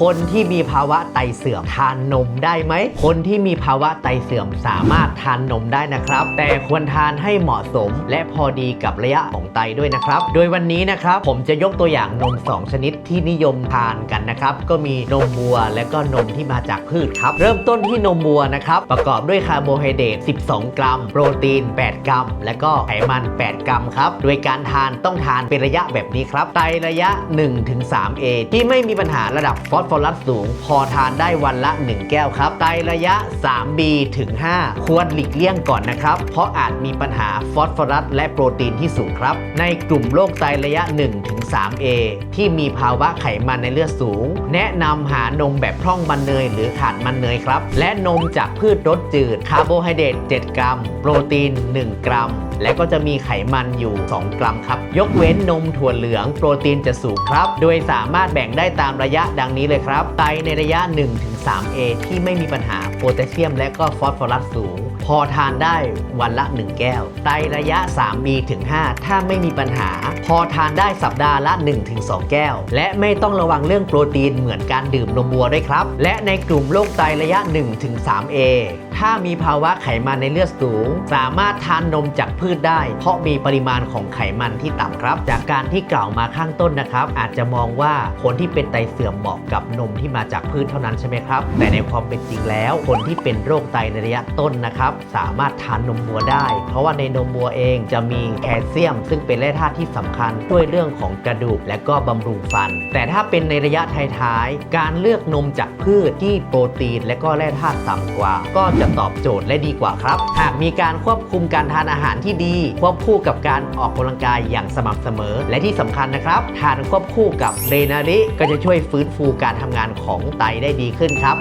คนที่มีภาวะไตเสื่อมทานนมได้ไหม คนที่มีภาวะไตเสื่อมสามารถทานนมได้นะครับ แต่ควรทานให้เหมาะสม และพอดีกับระยะของไตด้วยนะครับ โดยวันนี้นะครับผมจะยกตัวอย่างนม 2 ชนิดที่นิยมทานกันนะครับ ก็มีนมวัว และก็นมที่มาจากพืชครับ เริ่มต้นที่นมวัวนะครับ ประกอบด้วยคาร์โบไฮเดรต 12 กรัม โปรตีน 8 กรัม และก็ไขมัน 8 กรัมครับ โดยการทานต้องทานเป็นระยะแบบนี้ครับ ไตระยะ 1-3A ที่ไม่มีปัญหาระดับฟอสฟอรัสสูง พอทานได้วันละ 1 แก้วครับ ไตระยะ 3B ถึง 5 ควรหลีกเลี่ยงก่อนนะครับ เพราะอาจมีปัญหาฟอสฟอรัสและโปรตีนที่สูงครับ ในกลุ่มโรคไตระยะ 1-3A ที่มีภาวะไขมันในเลือดสูง แนะนำหานมแบบพร่องมันเนยหรือขาดมันเนยครับ และนมจากพืชรสจืด คาร์โบไฮเดรต7 กรัม โปรตีน 1 กรัม และก็จะมีไขมันอยู่ 2 กรัมครับ ยกเว้นนมถั่วเหลือง โปรตีนจะสูงครับ โดยสามารถแบ่งได้ตามระยะดังนี้เลยครับไตในระยะ 1-3A ที่ไม่มีปัญหาโพแทสเซียมและก็ฟอสฟอรัสสูง อทานได้วันละ 1 แก้ว ไตระยะ 3B ถึง 5 ถ้าไม่มีปัญหา พอทานได้สัปดาห์ละ 1-2 แก้ว และไม่ต้องระวังเรื่องโปรตีนเหมือนการดื่มนมวัวด้วยครับ และในกลุ่มโรคไตระยะ 1-3A ถ้ามีภาวะไขมันในเลือดสูง สามารถทานนมจากพืชได้ เพราะมีปริมาณของไขมันที่ต่ำครับ จากการที่กล่าวมาข้างต้นนะครับ อาจจะมองว่าคนที่เป็นไตเสื่อมเหมาะกับนมที่มาจากพืชเท่านั้นใช่ไหมครับ แต่ในความเป็นจริงแล้ว คนที่เป็นโรคไตในระยะต้นนะครับสามารถทานนมวัวได้ เพราะว่าในนมวัวเองจะมีแคลเซียม ซึ่งเป็นแร่ธาตุที่สำคัญช่วยเรื่องของกระดูกและก็บำรุงฟัน แต่ถ้าเป็นในระยะท้ายๆ การเลือกนมจากพืชที่โปรตีน และก็แร่ธาตุต่ำกว่า ก็จะตอบโจทย์และดีกว่าครับ หากมีการควบคุมการทานอาหารที่ดี ควบคู่กับการออกกำลังกายอย่างสม่ำเสมอ และที่สำคัญนะครับ ทานควบคู่กับเรนาริก็จะช่วยฟื้นฟูการทำงานของไตได้ดีขึ้นครับ